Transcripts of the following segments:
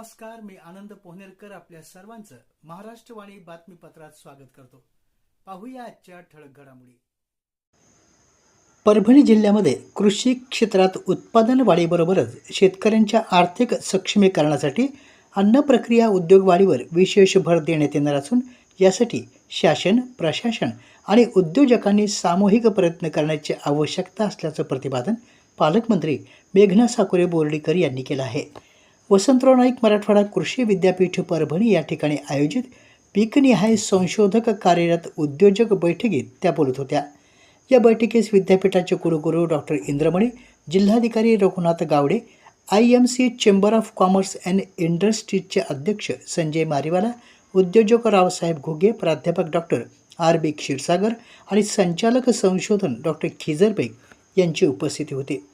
नमस्कार मी आनंद पोहनेरकर आपल्या सर्वांचं महाराष्ट्रवाणी बातमीपत्रात स्वागत करतो. पाहूया आजच्या ठळक घडामोडी. परभणी जिल्ह्यामध्ये कृषी क्षेत्रात उत्पादन वाढीबरोबरच शेतकऱ्यांच्या आर्थिक सक्षमीकरणासाठी अन्न प्रक्रिया उद्योग वाढीवर विशेष भर देण्यात येणार असून यासाठी शासन प्रशासन आणि उद्योजकांनी सामूहिक प्रयत्न करण्याची आवश्यकता असल्याचं प्रतिपादन पालकमंत्री मेघना साकुरे बोर्डीकर यांनी केलं आहे. वसंतराव नाईक मराठवाडा कृषी विद्यापीठ परभणी या ठिकाणी आयोजित पीकनिहाय संशोधक कार्यरत उद्योजक बैठकीत त्या बोलत होत्या. या बैठकीस विद्यापीठाचे कुलगुरू डॉक्टर इंद्रमणी जिल्हाधिकारी Raghunath Gawade I M C chamber of commerce and इंडस्ट्रीजचे अध्यक्ष संजय मारीवाला उद्योजक रावसाहेब घुगे प्राध्यापक डॉक्टर आर बी क्षीरसागर आणि संचालक संशोधन डॉक्टर खिजरबेग यांची उपस्थिती होती.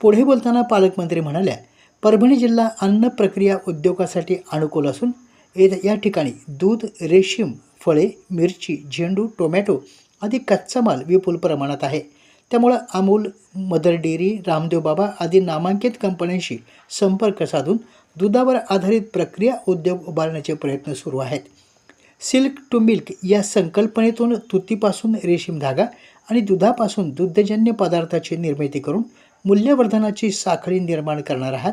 पुढे बोलताना पालकमंत्री म्हणाल्या परभणी जिल्हा अन्न प्रक्रिया उद्योगासाठी अनुकूल असून ये या ठिकाणी दूध रेशीम फळे मिरची झेंडू टोमॅटो आदी कच्चा माल विपुल प्रमाणात आहे. त्यामुळं अमूल मदर डेअरी रामदेव बाबा आदी नामांकित कंपन्यांशी संपर्क साधून दुधावर आधारित प्रक्रिया उद्योग उभारण्याचे प्रयत्न सुरू आहेत. सिल्क टू मिल्क या संकल्पनेतून तुतीपासून रेशीम धागा आणि दुधापासून दुग्धजन्य पदार्थाची निर्मिती करून मूल्यवर्धनाची साखळी निर्माण करणार आहात.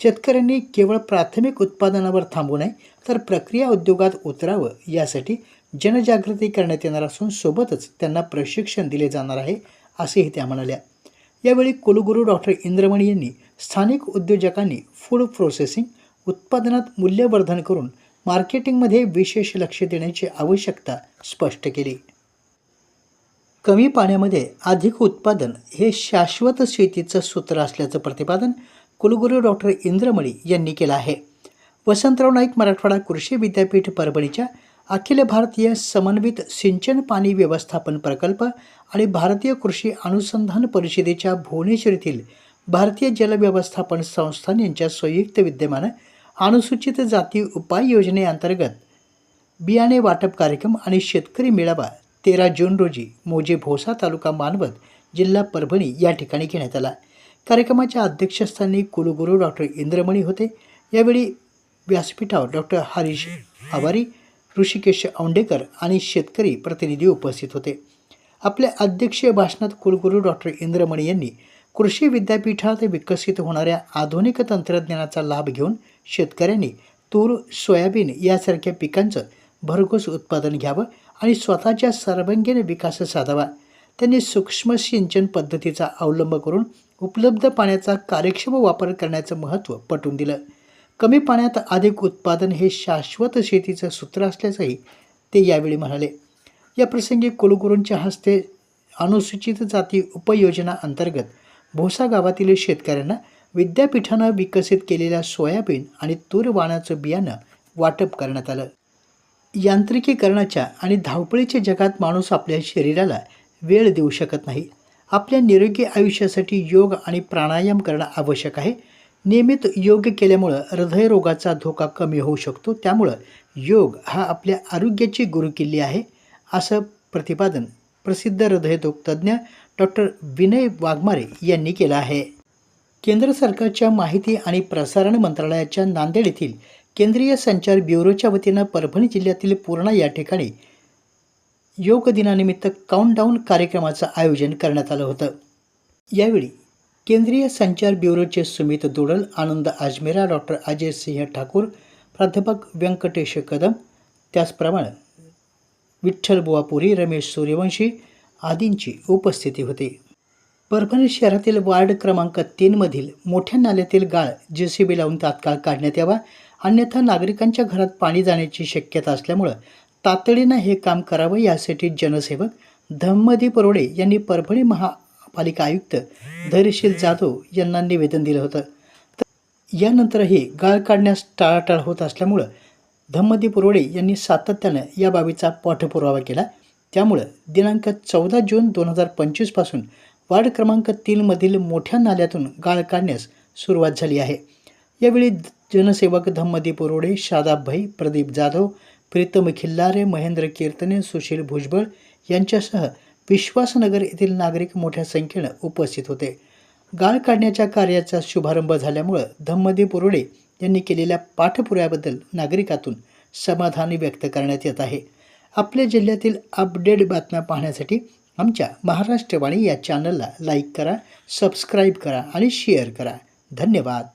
शेतकऱ्यांनी केवळ प्राथमिक उत्पादनावर थांबू नये तर प्रक्रिया उद्योगात उतरावं यासाठी जनजागृती करण्यात येणार असून सोबतच त्यांना प्रशिक्षण दिले जाणार आहे असेही त्या म्हणाल्या. यावेळी कुलगुरू डॉक्टर इंद्रमणी यांनी स्थानिक उद्योजकांनी फूड प्रोसेसिंग उत्पादनात मूल्यवर्धन करून मार्केटिंगमध्ये विशेष लक्ष देण्याची आवश्यकता स्पष्ट केली. कमी पाण्यामध्ये अधिक उत्पादन हे शाश्वत शेतीचं सूत्र असल्याचं प्रतिपादन कुलगुरू डॉक्टर इंद्रमणी यांनी केलं आहे. वसंतराव नाईक मराठवाडा कृषी विद्यापीठ परभणीच्या अखिल भारतीय समन्वित सिंचन पाणी व्यवस्थापन प्रकल्प आणि भारतीय कृषी अनुसंधान परिषदेच्या भुवनेश्वर येथील भारतीय जलव्यवस्थापन संस्थान यांच्या संयुक्त विद्यमानं अनुसूचित जाती उपाय योजनेअंतर्गत बियाणे वाटप कार्यक्रम आणि शेतकरी मेळावा तेरा जून रोजी मोजे भोसा तालुका मानवत जिल्हा परभणी या ठिकाणी घेण्यात आला. कार्यक्रमाच्या अध्यक्षस्थानी कुलगुरू डॉक्टर इंद्रमणी होते. यावेळी व्यासपीठावर डॉक्टर हरीश आवारी ऋषिकेश औंडेकर आणि शेतकरी प्रतिनिधी उपस्थित होते. आपल्या अध्यक्षीय भाषणात कुलगुरू डॉक्टर इंद्रमणी यांनी कृषी विद्यापीठात विकसित होणाऱ्या आधुनिक तंत्रज्ञानाचा लाभ घेऊन शेतकऱ्यांनी तूर सोयाबीन यासारख्या पिकांचं भरघोस उत्पादन घ्यावं आणि स्वतःच्या सर्वांगीण विकास साधावा. त्यांनी सूक्ष्म सिंचन पद्धतीचा अवलंब करून उपलब्ध पाण्याचा कार्यक्षम वापर करण्याचं महत्त्व पटवून दिलं. कमी पाण्यात अधिक उत्पादन हे शाश्वत शेतीचं सूत्र असल्याचंही ते यावेळी म्हणाले. या प्रसंगी कुलगुरूंच्या हस्ते अनुसूचित जाती उपयोजना अंतर्गत भोसा गावातील शेतकऱ्यांना विद्यापीठानं विकसित केलेल्या सोयाबीन आणि तूर वाणाचं बियाणं वाटप करण्यात आलं. यांत्रिकीकरणाच्या आणि धावपळीच्या जगात माणूस आपल्या शरीराला वेळ देऊ शकत नाही. आपल्या निरोगी आयुष्यासाठी योग आणि प्राणायाम करणं आवश्यक आहे. नियमित योग केल्यामुळं हृदयरोगाचा धोका कमी होऊ शकतो. त्यामुळं योग हा आपल्या आरोग्याची गुरुकिल्ली आहे असं प्रतिपादन प्रसिद्ध हृदयरोग तज्ज्ञ डॉक्टर विनय वाघमारे यांनी केलं आहे. केंद्र सरकारच्या माहिती आणि प्रसारण मंत्रालयाच्या नांदेड येथील केंद्रीय संचार ब्युरोच्या वतीनं परभणी जिल्ह्यातील पूर्णा या ठिकाणी योग दिनानिमित्त काउंटडाऊन कार्यक्रमाचं आयोजन करण्यात आलं होतं. यावेळी केंद्रीय संचार ब्युरोचे सुमित दोडल आनंद आजमेरा डॉक्टर अजय सिंह ठाकूर प्राध्यापक व्यंकटेश कदम त्याचप्रमाणे विठ्ठल बुवापुरी रमेश सूर्यवंशी आदींची उपस्थिती होती. परभणी शहरातील वार्ड क्रमांक तीनमधील मोठ्या नाल्यातील गाळ जे सी बी लावून तात्काळ काढण्यात यावा अन्यथा नागरिकांच्या घरात पाणी जाण्याची शक्यता असल्यामुळं तातडीनं हे काम करावं यासाठी जनसेवक धम्मदी परोडे यांनी परभणी महापालिका आयुक्त धैर्यशील जाधव यांना निवेदन दिलं होतं. तर यानंतरही गाळ काढण्यास टाळाटाळ होत असल्यामुळं धम्मदी परोडे यांनी सातत्यानं या बाबीचा पाठपुरावा केला. त्यामुळं दिनांक चौदा जून दोन हजार पंचवीसपासून वार्ड क्रमांक तीनमधील मोठ्या नाल्यातून गाळ काढण्यास सुरुवात झाली आहे. यावेळी जनसेवक धम्मदी पुरोडे शादाब भाई प्रदीप जाधव प्रीतम खिल्लारे महेंद्र कीर्तने सुशील भुजबळ यांच्यासह विश्वासनगर येथील नागरिक मोठ्या संख्येनं उपस्थित होते. गाळ काढण्याच्या कार्याचा शुभारंभ झाल्यामुळं धम्मदी पुरोडे यांनी केलेल्या पाठपुराव्याबद्दल नागरिकातून समाधान व्यक्त करण्यात येत आहे. आपल्या जिल्ह्यातील अपडेट बातम्या पाहण्यासाठी आमच्या महाराष्ट्रवाणी या चॅनलला लाईक करा सबस्क्राईब करा आणि शेअर करा. धन्यवाद.